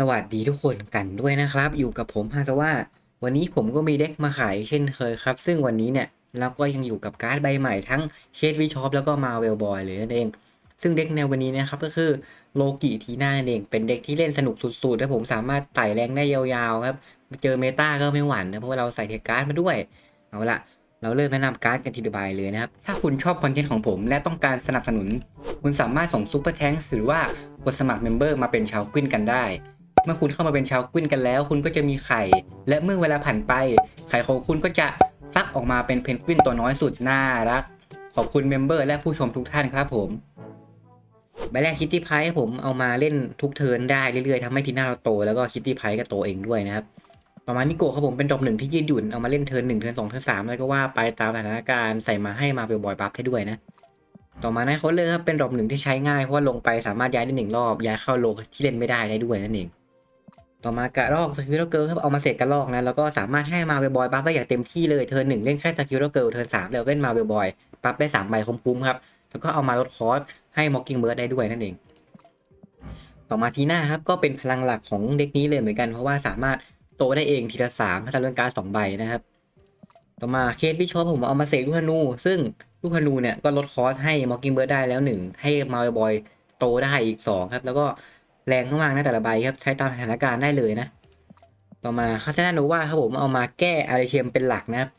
สวัสดีทุกคนกันด้วยนะครับ อยู่กับผมฮาซาว่า วันนี้ผมก็มีเด็กมาขายเช่นเคยครับ ซึ่งวันนี้เนี่ยเราก็ยังอยู่กับการ์ดใบใหม่ทั้งเคสวิชอปแล้วก็มาเวลบอยเลยนั่นเอง ซึ่งเด็กแนววันนี้นะครับก็คือโลกิทีน่านั่นเองเป็นเด็กที่เล่นสนุกสุดๆและผมสามารถไต่แรงได้ยาวๆครับเจอเมตาก็ไม่หวั่นนะเพราะว่าเราใส่เทการ์ดมาด้วยเอาละเราเริ่มแนะนำการ์ดกันทีละใบเลยนะครับ ถ้าคุณชอบคอนเทนต์ของผมและต้องการสนับสนุน คุณสามารถส่งซุปเปอร์แทงค์หรือว่ากดสมัครเมมเบอร์มาเป็นชาวกวินกันได้ เมื่อคุณเข้ามาเป็นชาวกวินกันแล้ว คุณก็จะมีไข่ และเมื่อเวลาผ่านไป ไข่ของคุณก็จะฟักออกมาเป็นเพนกวินตัวน้อยสุดน่ารัก ขอบคุณเมมเบอร์และผู้ชมทุกท่านครับผมใบแรกคิตตี้ไพร์ผมเอามาเล่นทุกเทิร์นได้เรื่อยๆทำให้ทีน่าเราโตแล้วก็คิตตี้ไพร์ก็โตเองด้วยนะครับประมาณนิโกครับผมเป็นดอกหนึ่งที่ยืดหยุ่นเอามาเล่นเทิร์นหนึ่งเทิร์นสองเทิร์นสามแล้วก็ว่าไปตามสถานการณ์ใส่มาให้มาเป็นบอยบัฟให้ด้วยนะต่อมาในโคเลอร์ครับเป็นดอกหนึ่งที่ใช้ง่ายเพราะว่าลงไปสามารถย้ายได้หนึ่งรอบย้ายเข้าโลที่เล่นไม่ได้ได้ด้วยนั่นเอง ต่อมากระรอกสกิลเกิลครับเอามาเสกกระรอกนะแล้วก็สามารถให้มาเวลบอยปั๊บได้อย่างเต็มที่เลยเทินหนึ่งเล่นแค่สกิลเกิลเทินสามแล้วเล่นมาเวลบอยปั๊บได้สามใบคุ้มๆครับแล้วก็เอามาลดคอสให้มอกกิ้งเบิร์ดได้ด้วยนั่นเอง ต่อมาทีหน้าครับก็เป็นพลังหลักของเด็กนี้เลยเหมือนกันเพราะว่าสามารถโตได้เองทีละสามถ้าเรื่องการดสองใบนะครับต่อมาเคสบิชอปผมเอามาเสกลูกธนู ซึ่งลูกธนูเนี่ยก็ลดคอสให้มอกกิ้งเบิร์ดได้แล้วหนึ่งให้มาเวลบอยโตได้อีกสองครับแล้วก็ แรงมากๆนะแต่ละใบครับใช้ตามสถานการณ์ได้เลยนะ ต่อมาคาซนาโนวาครับผมเอามาแก้อาริเชมเป็นหลักนะครับ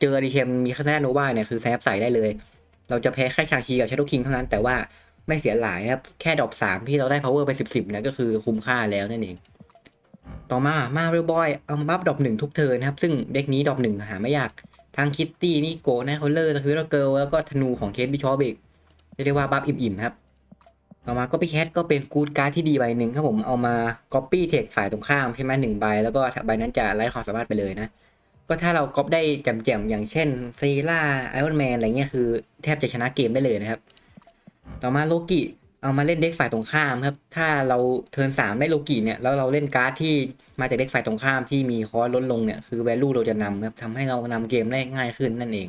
เจออาริเชมมีคาซนาโนวาเนี่ยคือแซฟใส่ได้เลย เราจะแพ้แค่ชางคีกับชาโดคิงเท่านั้นแต่ว่าไม่เสียหลายนะครับแค่ดอปสามที่เราได้ power ไปสิบสิบเนี่ยก็คือคุ้มค่าแล้วนั่นเองต่อมามาเรลบอยเอามาบัฟดอปหนึ่งทุกเทิร์นนะครับ ซึ่งเด็กนี้ดอปหนึ่งหาไม่ยากทั้งคิตตี้นี่โกนะคอลเลอร์ตะคิวเกิลแล้วก็ธนูของเคสบิชอปอีกเรียกได้ว่าบัฟอิ่มๆครับ ต่อมาก็พี่แคทก็เป็นกูดการ์ดที่ดีใบหนึ่งครับผมเอามา copy text ฝ่ายตรงข้ามใช่ไหมหนึ่งใบ แล้วก็ใบนั้นจะไร้ความสามารถไปเลยนะ ก็ถ้าเราก๊อปได้แจ่มๆอย่างเช่นซีล่าไอรอนแมนอะไรเงี้ยคือแทบจะชนะเกมได้เลยนะครับ ต่อมาโลกิเอามาเล่นเด็กฝ่ายตรงข้ามครับ ถ้าเราเทิร์นสามได้โลกิเนี่ยแล้วเราเล่นการ์ดที่มาจากเด็กฝ่ายตรงข้ามที่มีคอสลดลงเนี่ยคือ value เราจะนำครับทำให้เรานำเกมได้ง่ายขึ้นนั่นเอง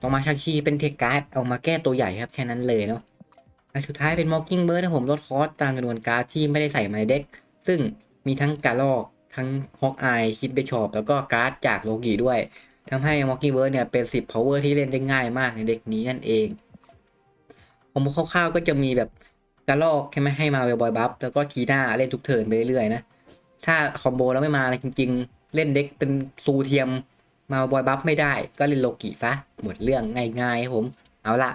ต่อมาชาคีเป็นเทคการ์ดเอามาแก้ตัวใหญ่ครับแค่นั้นเลยเนาะ และสุดท้ายเป็น Mocking Bird นะผมลดคอสตามจำนวนการ์ดที่ไม่ได้ใส่มาในเด็ก ซึ่งมีทั้งกาลอกทั้งฮอกอายคิดเบชอปแล้วก็การ์ดจากโลกีด้วยทำให้ Mocking Bird เนี่ยเป็น 10 power ที่เล่นได้ง่ายมากในเด็กนี้นั่นเองผมคร่าวๆก็จะมีแบบกาลอกแค่ไม่ให้มาเวบอยบัฟแล้วก็ทีหน่าเล่นทุกเทิร์นไปเรื่อยๆนะถ้าคอมโบแล้วไม่มาอะไรจริง ๆ เล่นเด็กเป็นซูเทียมมาบอยบัฟไม่ได้ ก็เล่นโลกิซะหมดเรื่องง่ายๆผม เอาละ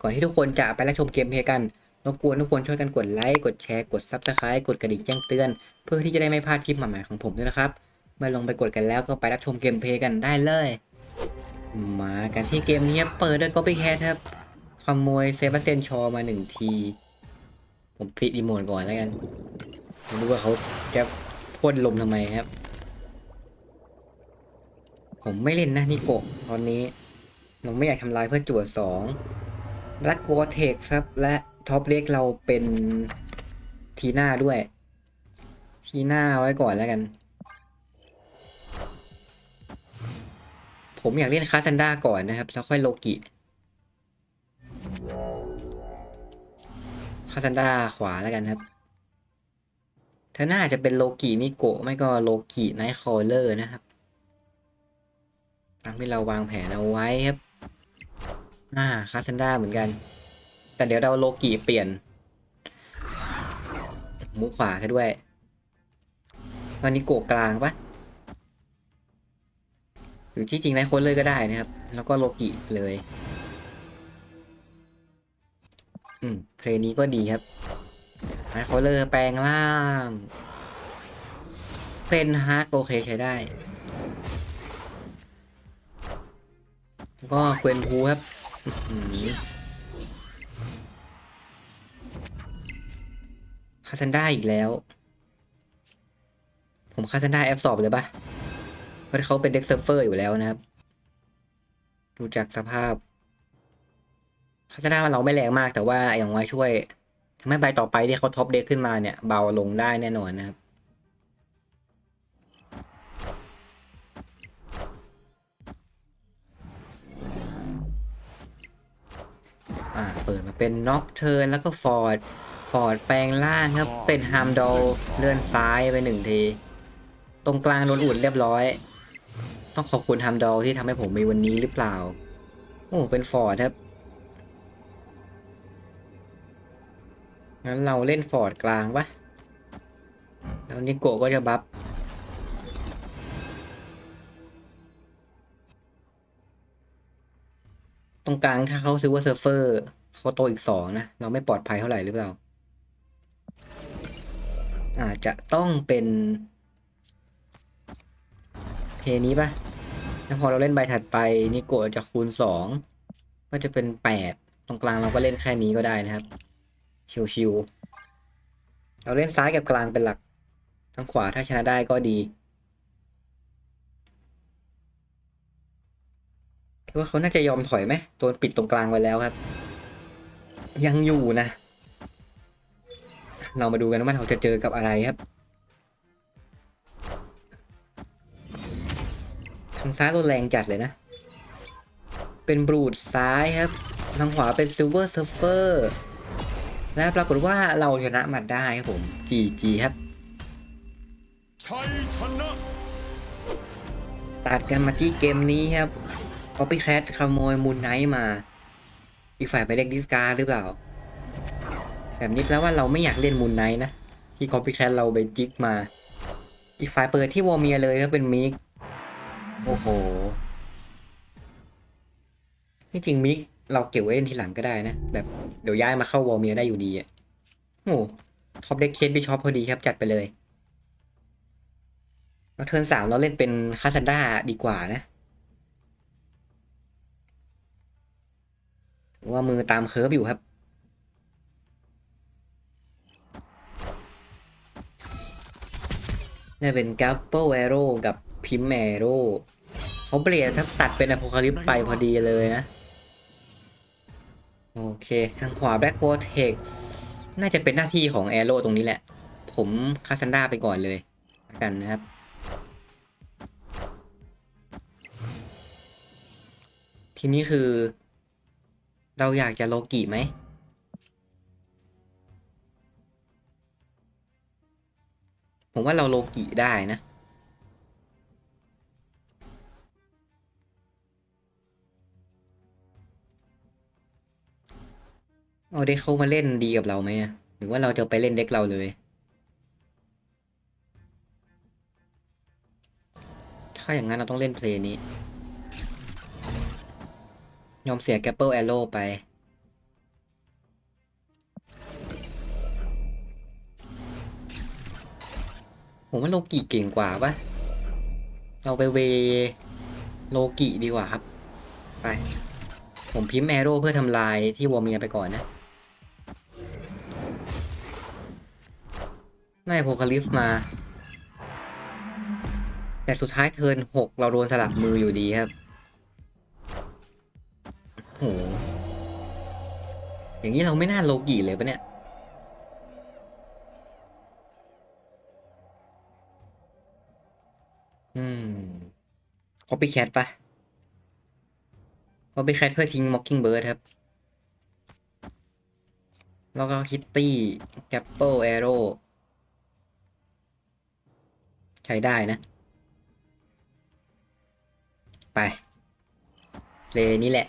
ก่อนที่ทุกคนจะไปรับชมเกมเพลย์กันรบกวนทุกคนช่วยกันกดไลค์ กดแชร์ กด Subscribe กดกระดิ่งแจ้งเตือน เพื่อที่จะได้ไม่พลาดคลิปใหม่ๆของผมด้วยนะครับ เมื่อลงไปกดกันแล้วก็ไปรับชมเกมเพลย์กันได้เลย มากันที่เกมนี้เปิดด้วยก็ไปแคทครับขโมยเซบาสเตียนชอมาหนึ่งที ผมพลิกรีโมทก่อนแล้วกันไม่รู้ว่าเขาจะพ่นลมทำไมครับ ผมไม่เล่นนะนิโกะตอนนี้ ผมไม่อยากทำลายเพื่อจั่วสอง แบล็กวอเทกครับ และท็อปเล็กเราเป็นทีหน้าด้วย ทีหน้าไว้ก่อนแล้วกัน ผมอยากเล่นคาซันด้าก่อนนะครับ แล้วค่อยโลกิคาซันด้าขวาแล้วกันครับเธอน่าจะเป็นโลกินิโกะไม่ก็โลกิไนท์คอลเลอร์นะครับ ตามที่เราวางแผนเอาไว้ครับ อ่าคาซันดาเหมือนกัน แต่เดี๋ยวเราโลกิเปลี่ยนมุกขวาให้ด้วยตอนนี้โกกกลางปะหรือที่จริงไนคนเลยก็ได้นะครับ แล้วก็โลกิเลย อืม เพลงนี้ก็ดีครับไนคนเลยแปลงล่าง เป็นฮาร์กโอเคใช้ได้แล้วก็เกวนทูครับ คาซันด้าอีกแล้ว ผมคาซันด้าแอปสอบเลยปะเพราะเขาเป็นเด็กเซิร์ฟเฟอร์อยู่แล้วนะครับ ดูจากสภาพคาซันด้าเราไม่แรงมากแต่ว่าอย่างน้อยช่วยทำให้ใบต่อไปที่เขาท็อปเด็กขึ้นมาเนี่ย เบาลงได้แน่นอนนะครับ อ่าเปิดมาเป็นน็อกเทิร์นแล้วก็ฟอร์ดฟอร์ดแปลงล่างครับ เป็นฮามดอลเลื่อนซ้ายไปหนึ่งที ตรงกลางโดนอุดเรียบร้อย ต้องขอบคุณฮามดอลที่ทำให้ผมมีวันนี้หรือเปล่า โอ้เป็นฟอร์ดครับ งั้นเราเล่นฟอร์ดกลางปะแล้วนิโกะก็จะบัฟ ตรงกลางถ้าเขาซื้อว่าเซิร์ฟเฟอร์เขาโตอีกสองนะ เราไม่ปลอดภัยเท่าไหร่หรือเปล่า อาจจะต้องเป็นเพนี้ปะแล้วพอเราเล่นใบถัดไปนิโกะจะคูณสองก็จะเป็นแปดตรงกลางเราก็เล่นแค่นี้ก็ได้นะครับ ชิวๆเราเล่นซ้ายกับกลางเป็นหลักทางขวาถ้าชนะได้ก็ดี คิด ว่าเขาน่าจะยอมถอยไหมตัวปิดตรงกลางไว้แล้วครับ ยังอยู่นะ เรามาดูกันว่าเราจะเจอกับอะไรครับ ทางซ้ายตัวแรงจัดเลยนะ เป็นบรูดซ้ายครับ ทางขวาเป็นซิลเวอร์เซิร์ฟเฟอร์และปรากฏว่าเราชนะมาได้ครับผม GG ครับชัยชนะตัดกันมาที่เกมนี้ครับ Copycat ขโมยมูนไนท์มา อีกฝ่ายไปเล่นดิสการ์หรือเปล่า แบบนี้แปลว่าเราไม่อยากเล่นมูนไนท์นะ ที่ Copycat เราไปจิกมา อีกฝ่ายเปิดที่วอร์เมียเลยก็เป็นมิก โอ้โห ที่จริงมิกเราเก็บไว้เล่นทีหลังก็ได้นะ แบบเดี๋ยวย้ายมาเข้าวอร์เมียได้อยู่ดีอะโอ้ท็อปเด็กเคสบิชอปพอดีครับจัดไปเลยแล้วเทิร์นสามเราเล่นเป็นคาซันดาดีกว่านะ ว่ามือตามเคิร์ฟอยู่ครับนี่เป็นกัปเปิลแอโร่กับพิมแอโร่เขาเปลี่ยนถ้าตัดเป็นอพ c คลิปไปพอดีเลยนะ โอเค ทางขวา Black Vortex น่าจะเป็นหน้าที่ของแอโร่ตรงนี้แหละ ผมคาซันดาไปก่อนเลยลกันนะครับทีนี้คือ เราอยากจะโลกิไหม ผมว่าเราโลกิได้นะ เอาเด็กเขามาเล่นดีกับเราไหมอะหรือว่าเราจะไปเล่นเด็กเราเลย ถ้าอย่างนั้นเราต้องเล่นเพลงนี้ ยอมเสียแกปเปิลแอโร่ไป ผมว่าโลกิเก่งกว่าปะเราไปเวโลกิดีกว่าครับ ไป ผมพิมพ์แอโร่เพื่อทำลายที่วอร์เมียไปก่อนนะไม่โพคาลิฟมา แต่สุดท้ายเทิร์นหกเราโดนสลับมืออยู่ดีครับ โหอย่างนี้เราไม่น่าโลกิเลยปะเนี่ย อืม copycat ปะ copycat เพื่อทิ้ง mockingbird ครับ แล้วก็ kitty gapple arrow ใช้ได้นะ ไป เพลงนี้แหละ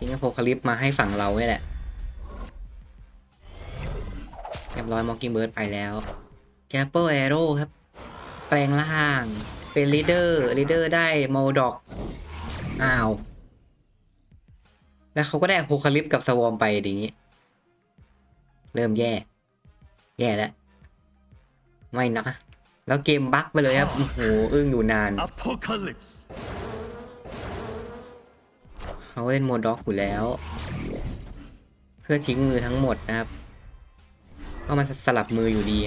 ทิ้งโพคาลิปมาให้ฝั่งเรานี่แหละเรียบร้อยมอ k กิ้งเบิร์ดไปแล้วแกปเปิลแอโร่ครับ แปลงร่าง เป็นลีดเดอร์ลีดเดอร์ได้โมดอกอ้าว แล้วเขาก็ได้โพคาลิปกับสวอมไปอย่างนี้ เริ่มแย่ แย่แล้ว ไม่นะ แล้วเกมบั๊กไปเลยครับ โอ้โห อึ้งอยู่นาน Apocalypse เขาเล่นโมด็อกอยู่แล้ว เพื่อทิ้งมือทั้งหมดนะครับก็มันสลับมืออยู่ดี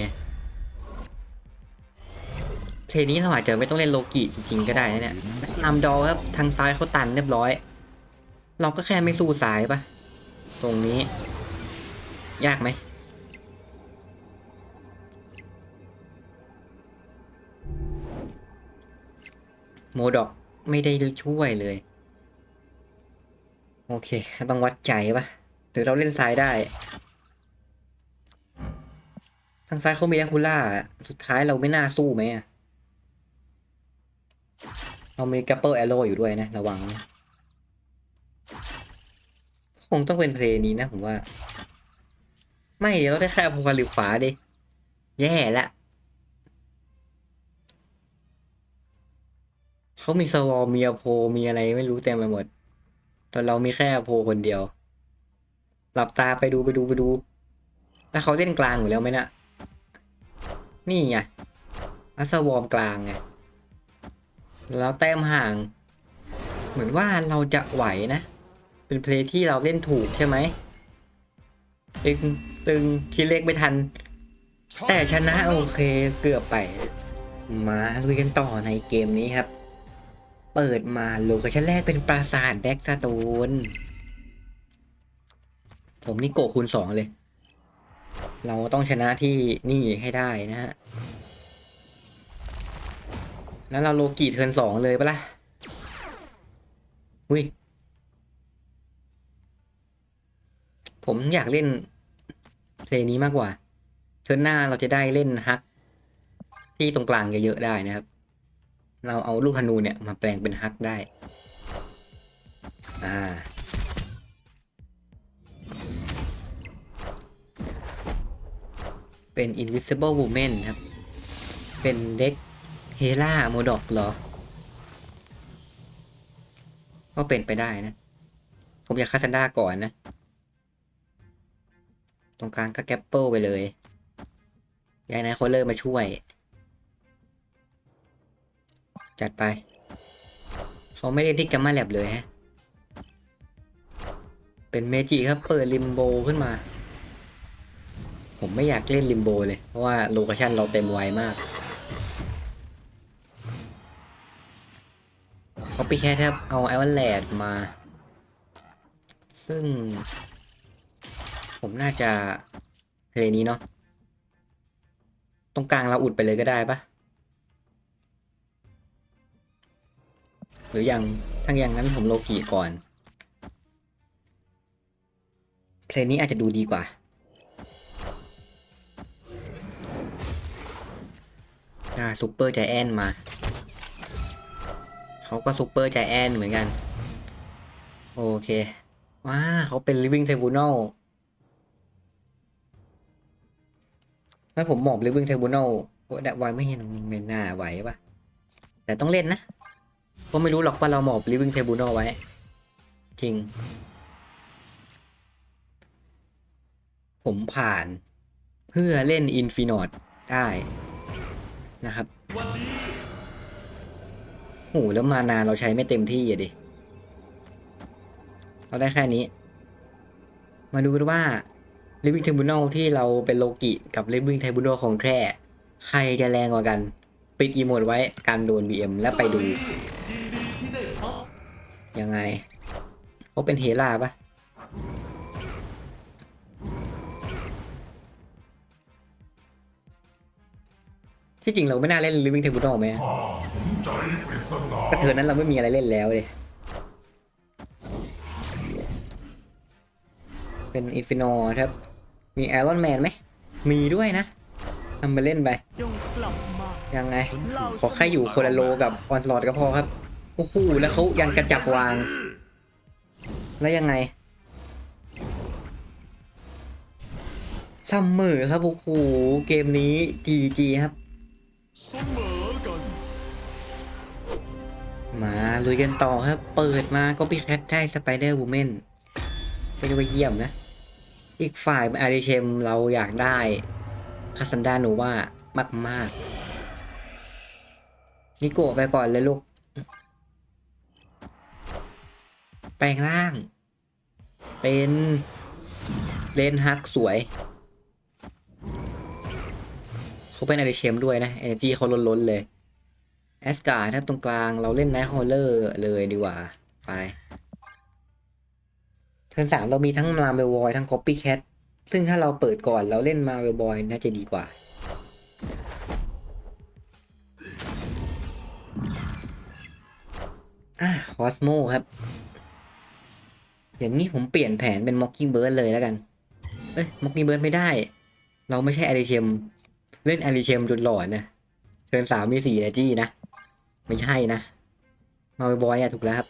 เพลงนี้เราอาจจะไม่ต้องเล่นโลกิจริงๆก็ได้นะเนี่ยอัมดอครับทางซ้ายเขาตันเรียบร้อย เราก็แค่ไม่สู้ซ้ายปะตรงนี้ ยากไหมโมดอกไม่ได้ช่วยเลย โอเค ต้องวัดใจปะหรือเราเล่นซ้ายได้ ทางซ้ายเขามีแดคูล่า สุดท้ายเราไม่น่าสู้ไหมเรามีกัปเปิลแอโร่อยู่ด้วยนะ ระวัง คงต้องเป็นเพลงนี้นะผมว่า ไม่เราได้แค่โพคาลิขวาดิ แย่ละเขามีสวอมีอโพมีอะไรไม่รู้เต็มไปหมด แต่เรามีแค่โพคนเดียว หลับตาไปดูไปดูไปดูแล้วเขาเล่นกลางอยู่แล้วไหมนะนี่ไงอัสวอมกลางไงแล้วแต้มห่าง เหมือนว่าเราจะไหวนะ เป็นเพลย์ที่เราเล่นถูกใช่ไหมตึงตึงทีเล็กไม่ทัน แต่ชนะโอเคเกือบไป มาลุยกันต่อในเกมนี้ครับ เปิดมาโลเคชั่นแรกเป็นปราสาทแบ็กสโตน ผมนี่โกคูณสองเลย เราต้องชนะที่นี่ให้ได้นะฮะ แล้วเราโลกีเทิร์นสองเลยปะล่ะ อุ้ย ผมอยากเล่นเพลงนี้มากกว่า เทิร์นหน้าเราจะได้เล่นฮัก ที่ตรงกลางเยอะๆได้นะครับ เราเอาลูกธนูเนี่ยมาแปลงเป็นฮักได้ อ่า เป็น Invisible Woman ครับ เป็นเด็กเฮล่าโมดอกเหรอ ก็เป็นไปได้นะ ผมอยากคาซันดาก่อนนะ ตรงกลางก็แกปเปิลไปเลยยายนายโคเลอร์มาช่วย จัดไป เขาไม่ได้ที่กัมมาแลบเลยฮะ เป็นเมจิครับ เปิดลิมโบขึ้นมา ผมไม่อยากเล่นลิมโบเลย เพราะว่าโลเคชันเราเต็มไวมากก็ปีแค่ครับ เอาไอวันแลดมา ซึ่ง ผมน่าจะเพลนี้เนาะ ตรงกลางเราอุดไปเลยก็ได้ปะ หรือยังทั้งอย่างนั้นผมโลกีก่อน เพลงนี้อาจจะดูดีกว่า อ่าซูเปอร์ใจแอนมา เขาก็ซูเปอร์ใจแอนเหมือนกัน โอเค ว้าเขาเป็น living tribunal ถ้าผมหมอบ living tribunal ได้ไวไม่เห็นไม่น่าไหวปะแต่ต้องเล่นนะ เพราะไม่รู้หรอกว่าเราหมอบ living tribunal ไว้ จริง ผมผ่าน เพื่อเล่น Infinite ได้นะครับโอ้โหแล้วมานานเราใช้ไม่เต็มที่อะดิ เราได้แค่นี้ มาดูกันว่า Living Tribunal ที่เราเป็นโลกิกับ Living Tribunal ของแท้ใครจะแรงกว่ากัน ปิดอีโมดไว้การโดน BM แล้วไปดู ยังไงเขาเป็นเฮล่าปะที่จริงเราไม่น่าเล่น Living Tribunal ไหมแต่เธอนั้นเราไม่มีอะไรเล่นแล้วเลย เป็นอินฟินอครับ มีไอรอนแมนไหม มีด้วยนะทำไปเล่นไปจงกลับมายังไง ขอแค่อยู่คนละโลกับออนสลอตก็พอครับ โอ้โหแล้วเขายังกระจับวาง แล้วยังไงซัมเมอร์ครับโอ้โหเกมนี้ GG ครับมาลุยกันต่อครับ เปิดมาก็พี่แคทได้สไปเดอร์วูแมนก็จะไปเยี่ยมนะ อีกฝ่ายอาริเชมเราอยากได้คาซันดาโนว่ามากมาก ๆ นิโกะไปก่อนเลยลูก แปลงร่าง เป็นเลนฮักสวย เขาเป็นอาริเชมด้วยนะเอเนจีเขาล้นๆเลยแอสการ์ดครับตรงกลางเราเล่นไนท์ฮอลเลอร์เลยดีกว่า ไป เทิร์นสามเรามีทั้งมาเวลบอยทั้ง c o ปปี้แคทซึ่งถ้าเราเปิดก่อนเราเล่นมาเวลบอยน่าจะดีกว่าอะคอสโมครับ อย่างนี้ผมเปลี่ยนแผนเป็น Mockingbird เลยแล้วกัน เอ้ย Mockingbird ไม่ได้ เราไม่ใช่อาริเชม เล่นอาริเชมจนหลอนนะเทิร์นสามมีสี่นะจี้นะ ไม่ใช่นะ มาบอยอะถูกแล้วครับ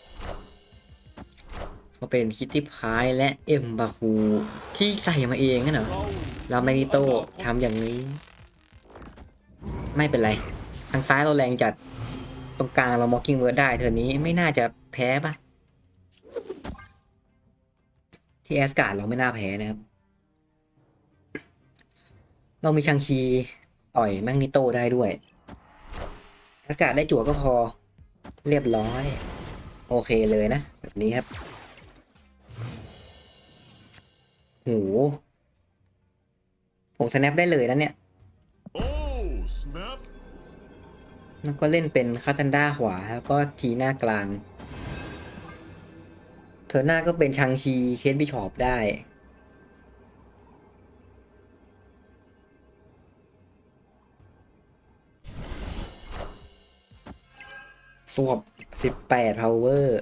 เขาเป็นคิตตี้พายและเอ็มบาคูที่ใส่มาเองนะเหรอเราเราแมนิโตทำอย่างนี้ ไม่เป็นไร ทางซ้ายเราแรงจัด ตรงกลางเรา mocking bird ได้เธอนี้ไม่น่าจะแพ้ปะ ที่แอสการ์ดเราไม่น่าแพ้นะครับ เรามีชังชีต่อยแมกนิโตได้ด้วยแอสการ์ดได้จั่วก็พอเรียบร้อย โอเคเลยนะ แบบนี้ครับโหผมสแนปได้เลยนะเนี่ยโอ้ snap แล้วก็เล่นเป็นคาซันด้าขวาแล้วก็ทีหน้ากลางเธอหน้าก็เป็นชังชีเคสบิชอปได้ สวบสิบแปดพาวเวอร์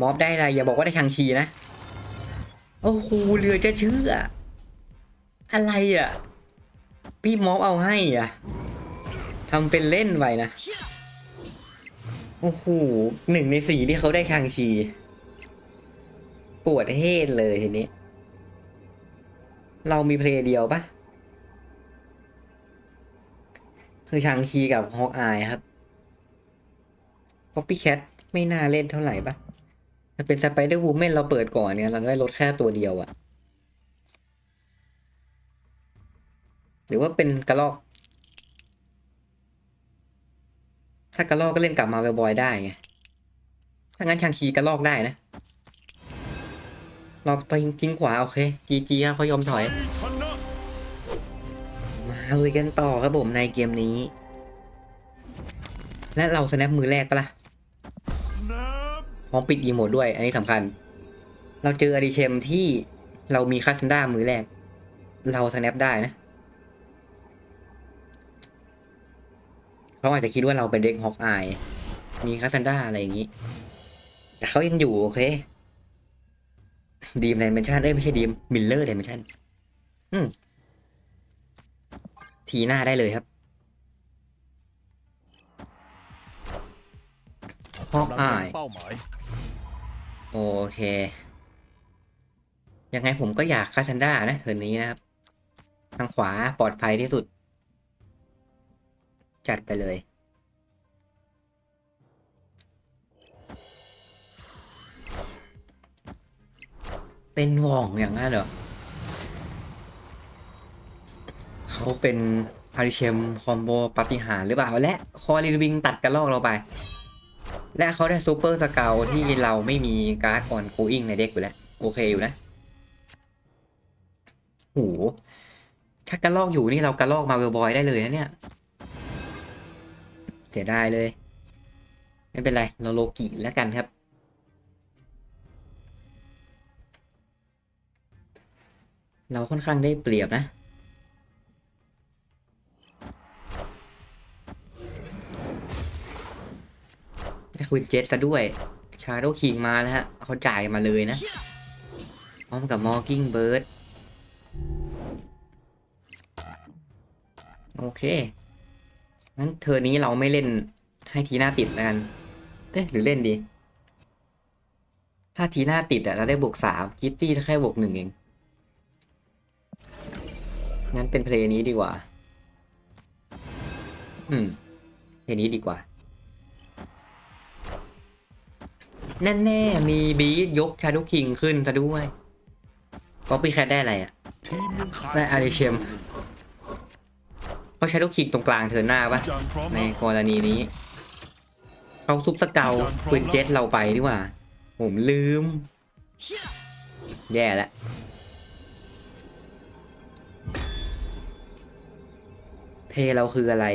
มอบได้อะไรอย่าบอกว่าได้ชังชีนะ โอ้โหเรือจะเชื่อ อะไรอะ พี่มอบเอาให้อะทำเป็นเล่นไปนะ โอ้โหหนึ่งในสี่ที่เขาได้ชางชี ปวดเฮดเลยทีนี้ เรามีเพลย์เดียวปะคือชางชีกับฮอกอายครับก็ปี้แคทไม่น่าเล่นเท่าไหร่ปะถ้าเป็นสไปเดอร์วูแมนเราเปิดก่อนเนี่ย เราได้ลดแค่ตัวเดียวอะหรือว่าเป็นกระลอก ถ้ากระลอกก็เล่นกลับมาบ่อยได้ไง ถ้างั้นชางคีกระลอกได้นะ เราไปทิ้งขวาโอเคจีจีครับเขายอมถอย มาลุยกันต่อครับผมในเกมนี้ และเราสแนปมือแรกปะล่ะพร้อมปิดอีโมดด้วย อันนี้สำคัญ เราเจออดิเชมที่เรามีคาซันด้ามือแรก เราสแนปได้นะเขาอาจจะคิดว่าเราเป็นเด็กฮอกอาย มีคาซันด้าอะไรอย่างนี้ แต่เขายังอยู่โอเค ดีมไดเมนชันเอ้ยไม่ใช่ดีมมิลเลอร์ไดเมนชันอืมทีหน้าได้เลยครับฮอกกำลังอายเป้าหมายโอเค ยังไงผมก็อยากคาซันด้านะเทินนี้นะครับ ทางขวาปลอดภัยที่สุด จัดไปเลย เป็นหว่องอย่างนั้นเหรอเขาเป็นอาริเชมคอมโบปฏิหารหรือเปล่า และคอรินวิงตัดกระลอกเราไป และเขาได้ซูเปอร์สเกลที่เราไม่มีการ์ดออนกูอิงในเด็กอยู่แล้ว โอเคอยู่นะโหถ้ากระลอกอยู่นี่เรากระลอกมาเวลบอยได้เลยนะเนี่ย เสียดายเลย ไม่เป็นไร เราโลกิแล้วกันครับ เราค่อนข้างได้เปรียบนะได้คุณเจษซะด้วย ชาโดคิงมาแล้วฮะ เขาจ่ายมาเลยนะ พร้อมกับมอ k กิ้งเบิร์ด โอเค งั้นเธอนี้เราไม่เล่นให้ทีหน้าติดแล้วกัน เอ๊ะ หรือเล่นดี ถ้าทีหน้าติดอะเราได้บวกสามคิตตี้แค่บวกหนึ่งเอง งั้นเป็นเพลงนี้ดีกว่า อืม เพลงนี้ดีกว่าแน่ๆมีบีทยกชาดุคิงขึ้นซะด้วยก็ปีแคทได้อะไรอะทีมยังขาดได้อาริเชมเขาชาดุคิงตรงกลางเธอหน้าปะทุกอย่างพร้อมในแล้วกรณีนี้เขาทุบสเกลปืนเจ็ตเราไปดีกว่า ผมลืม แย่แล้ว เพเราคืออะไร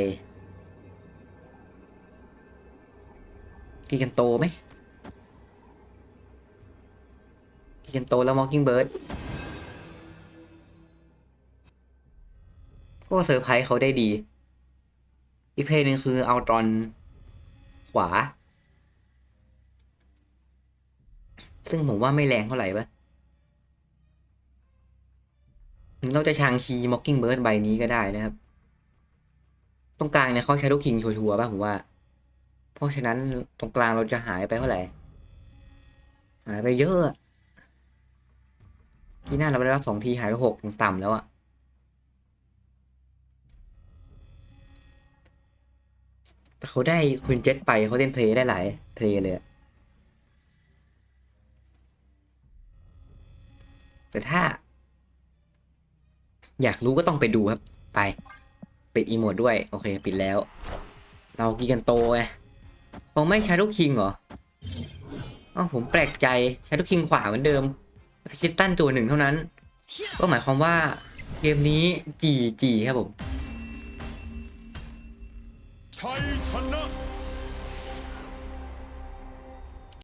กิกันโตไหมกิกันโตแล้วมอ k กิ้งเบิร์ดก็เซอร์ไพรส์เขาได้ดี อีกเพลงหนึ่งคือเอาตอนขวา ซึ่งผมว่าไม่แรงเท่าไหร่ปะถึงเราจะชางชีม็อกกิ้งเบิร์ดใบนี้ก็ได้นะครับ ตรงกลางเนี่ยเขาใช้ลูกคิงชัวร์ๆป่ะผมว่า เพราะฉะนั้นตรงกลางเราจะหายไปเท่าไหร่หายไปเยอะที่หน้าเราได้รับสองทีหายไปหกต่ำแล้วอะแต่เขาได้คุณเจ็ตไปเขาเล่นเพลย์ได้หลายเพลย์เลยแต่ถ้า อยากรู้ก็ต้องไปดูครับไป ปิดอีโมดด้วย โอเค ปิดแล้ว เรากีกันโตไงคงไม่ใช้ลูกคิงเหรออ๋อผมแปลกใจใช้ลูกคิงขวาเหมือนเดิมคิสตันตัวหนึ่งเท่านั้น ก็หมายความว่าเกมนี้จีจีครับผม